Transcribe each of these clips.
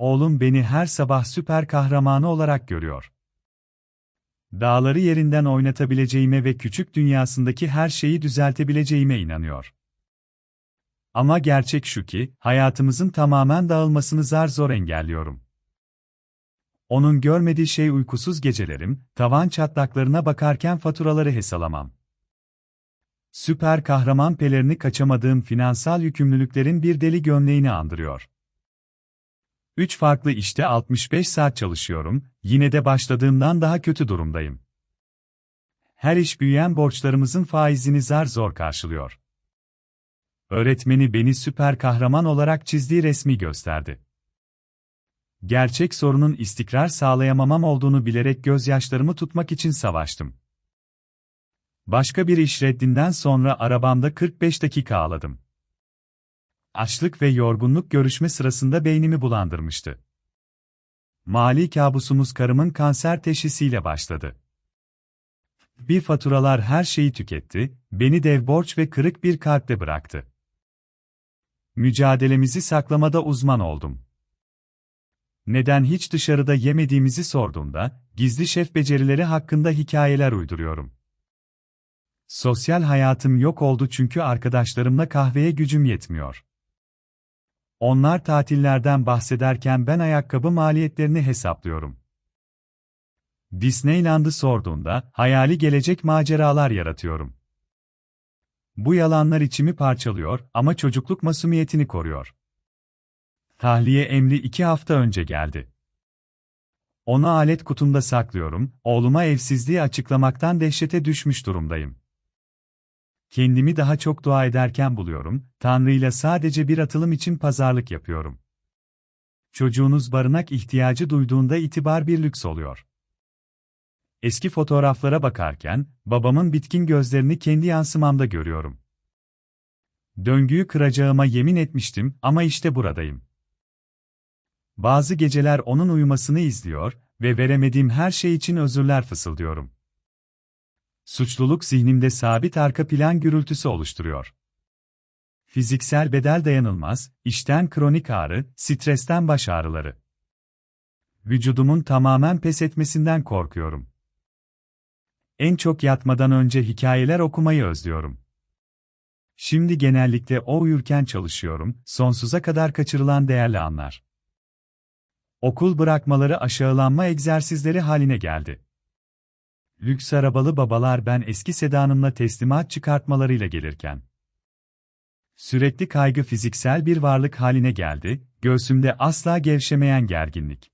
Oğlum beni her sabah süper kahramanı olarak görüyor. Dağları yerinden oynatabileceğime ve küçük dünyasındaki her şeyi düzeltebileceğime inanıyor. Ama gerçek şu ki, hayatımızın tamamen dağılmasını zar zor engelliyorum. Onun görmediği şey uykusuz gecelerim, tavan çatlaklarına bakarken faturaları hesalamam. Süper kahraman pelerini kaçamadığım finansal yükümlülüklerin bir deli gömleğini andırıyor. Üç farklı işte 65 saat çalışıyorum, yine de başladığımdan daha kötü durumdayım. Her iş büyüyen borçlarımızın faizini zar zor karşılıyor. Öğretmeni beni süper kahraman olarak çizdiği resmi gösterdi. Gerçek sorunun istikrar sağlayamamam olduğunu bilerek gözyaşlarımı tutmak için savaştım. Başka bir iş reddinden sonra arabamda 45 dakika ağladım. Açlık ve yorgunluk görüşme sırasında beynimi bulandırmıştı. Mali kabusumuz karımın kanser teşhisiyle başladı. Bir faturalar her şeyi tüketti, beni dev borç ve kırık bir kalple bıraktı. Mücadelemizi saklamada uzman oldum. Neden hiç dışarıda yemediğimizi sorduğumda, gizli şef becerileri hakkında hikayeler uyduruyorum. Sosyal hayatım yok oldu çünkü arkadaşlarımla kahveye gücüm yetmiyor. Onlar tatillerden bahsederken ben ayakkabı maliyetlerini hesaplıyorum. Disneyland'ı sorduğunda, hayali gelecek maceralar yaratıyorum. Bu yalanlar içimi parçalıyor ama çocukluk masumiyetini koruyor. Tahliye emri iki hafta önce geldi. Onu alet kutumda saklıyorum, oğluma evsizliği açıklamaktan dehşete düşmüş durumdayım. Kendimi daha çok dua ederken buluyorum, Tanrı'yla sadece bir atılım için pazarlık yapıyorum. Çocuğunuz barınak ihtiyacı duyduğunda itibar bir lüks oluyor. Eski fotoğraflara bakarken, babamın bitkin gözlerini kendi yansımamda görüyorum. Döngüyü kıracağıma yemin etmiştim ama işte buradayım. Bazı geceler onun uyumasını izliyor ve veremediğim her şey için özürler fısıldıyorum. Suçluluk zihnimde sabit arka plan gürültüsü oluşturuyor. Fiziksel bedel dayanılmaz, işten kronik ağrı, stresten baş ağrıları. Vücudumun tamamen pes etmesinden korkuyorum. En çok yatmadan önce hikayeler okumayı özlüyorum. Şimdi genellikle o uyurken çalışıyorum, sonsuza kadar kaçırılan değerli anlar. Okul bırakmaları aşağılanma egzersizleri haline geldi. Lüks arabalı babalar ben eski sedanımla teslimat çıkartmalarıyla gelirken. Sürekli kaygı fiziksel bir varlık haline geldi, göğsümde asla gevşemeyen gerginlik.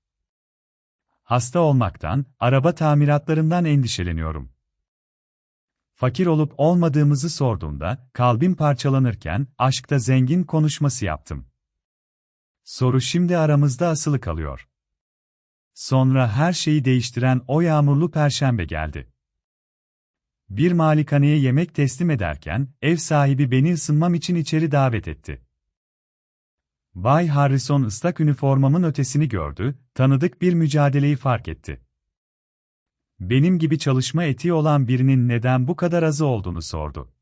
Hasta olmaktan, araba tamiratlarından endişeleniyorum. Fakir olup olmadığımızı sorduğunda, kalbim parçalanırken, aşkta zengin konuşması yaptım. Soru şimdi aramızda asılı kalıyor. Sonra her şeyi değiştiren o yağmurlu perşembe geldi. Bir malikaneye yemek teslim ederken, ev sahibi beni ısınmam için içeri davet etti. Bay Harrison ıslak üniformamın ötesini gördü, tanıdık bir mücadeleyi fark etti. Benim gibi çalışma etiği olan birinin neden bu kadar azı olduğunu sordu.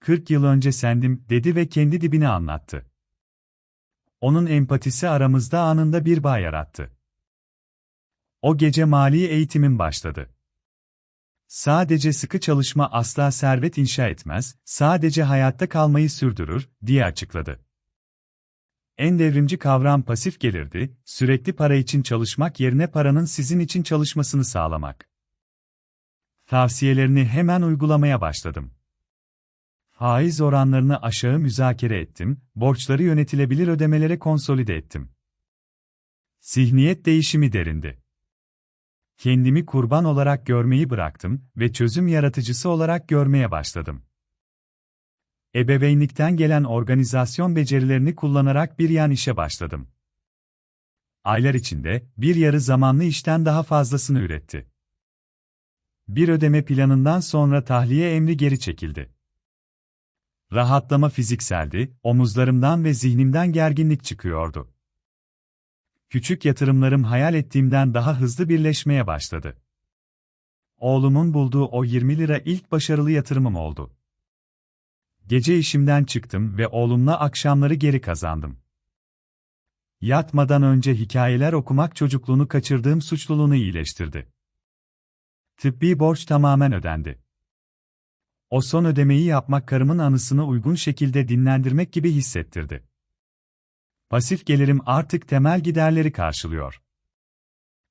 40 yıl önce sendim, dedi ve kendi dibini anlattı. Onun empatisi aramızda anında bir bağ yarattı. O gece mali eğitimim başladı. Sadece sıkı çalışma asla servet inşa etmez, sadece hayatta kalmayı sürdürür, diye açıkladı. En devrimci kavram pasif gelirdi, sürekli para için çalışmak yerine paranın sizin için çalışmasını sağlamak. Tavsiyelerini hemen uygulamaya başladım. Faiz oranlarını aşağı müzakere ettim, borçları yönetilebilir ödemelere konsolide ettim. Zihniyet değişimi derindi. Kendimi kurban olarak görmeyi bıraktım ve çözüm yaratıcısı olarak görmeye başladım. Ebeveynlikten gelen organizasyon becerilerini kullanarak bir yan işe başladım. Aylar içinde bir yarı zamanlı işten daha fazlasını üretti. Bir ödeme planından sonra tahliye emri geri çekildi. Rahatlama fizikseldi, omuzlarımdan ve zihnimden gerginlik çıkıyordu küçük yatırımlarım hayal ettiğimden daha hızlı birleşmeye başladı. Oğlumun bulduğu o 20 lira ilk başarılı yatırımım oldu. Gece işimden çıktım ve oğlumla akşamları geri kazandım. Yatmadan önce hikayeler okumak çocukluğunu kaçırdığım suçluluğunu iyileştirdi. Tıbbi borç tamamen ödendi. O son ödemeyi yapmak karımın anısını uygun şekilde dinlendirmek gibi hissettirdi. Pasif gelirim artık temel giderleri karşılıyor.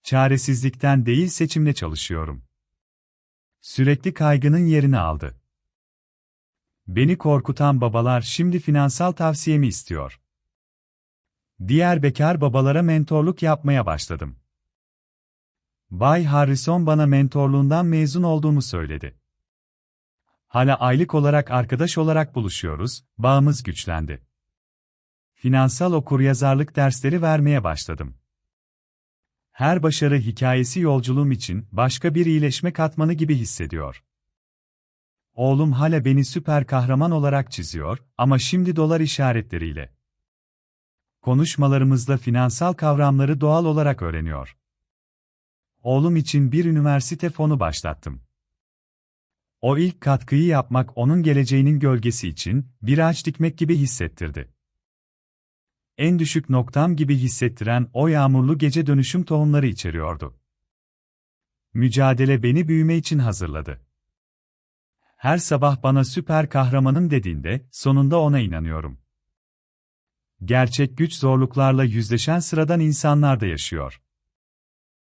Çaresizlikten değil seçimle çalışıyorum. Sürekli kaygının yerini aldı. Beni korkutan babalar şimdi finansal tavsiyemi istiyor. Diğer bekar babalara mentorluk yapmaya başladım. Bay Harrison bana mentorluğundan mezun olduğumu söyledi. Hala aylık olarak arkadaş olarak buluşuyoruz, bağımız güçlendi. Finansal okuryazarlık dersleri vermeye başladım. Her başarı hikayesi yolculuğum için başka bir iyileşme katmanı gibi hissediyor. Oğlum hala beni süper kahraman olarak çiziyor ama şimdi dolar işaretleriyle. Konuşmalarımızda finansal kavramları doğal olarak öğreniyor. Oğlum için bir üniversite fonu başlattım. O ilk katkıyı yapmak onun geleceğinin gölgesi için bir ağaç dikmek gibi hissettirdi. En düşük noktam gibi hissettiren o yağmurlu gece dönüşüm tohumları içeriyordu. Mücadele beni büyüme için hazırladı. Her sabah bana süper kahramanım dediğinde sonunda ona inanıyorum. Gerçek güç zorluklarla yüzleşen sıradan insanlarda yaşıyor.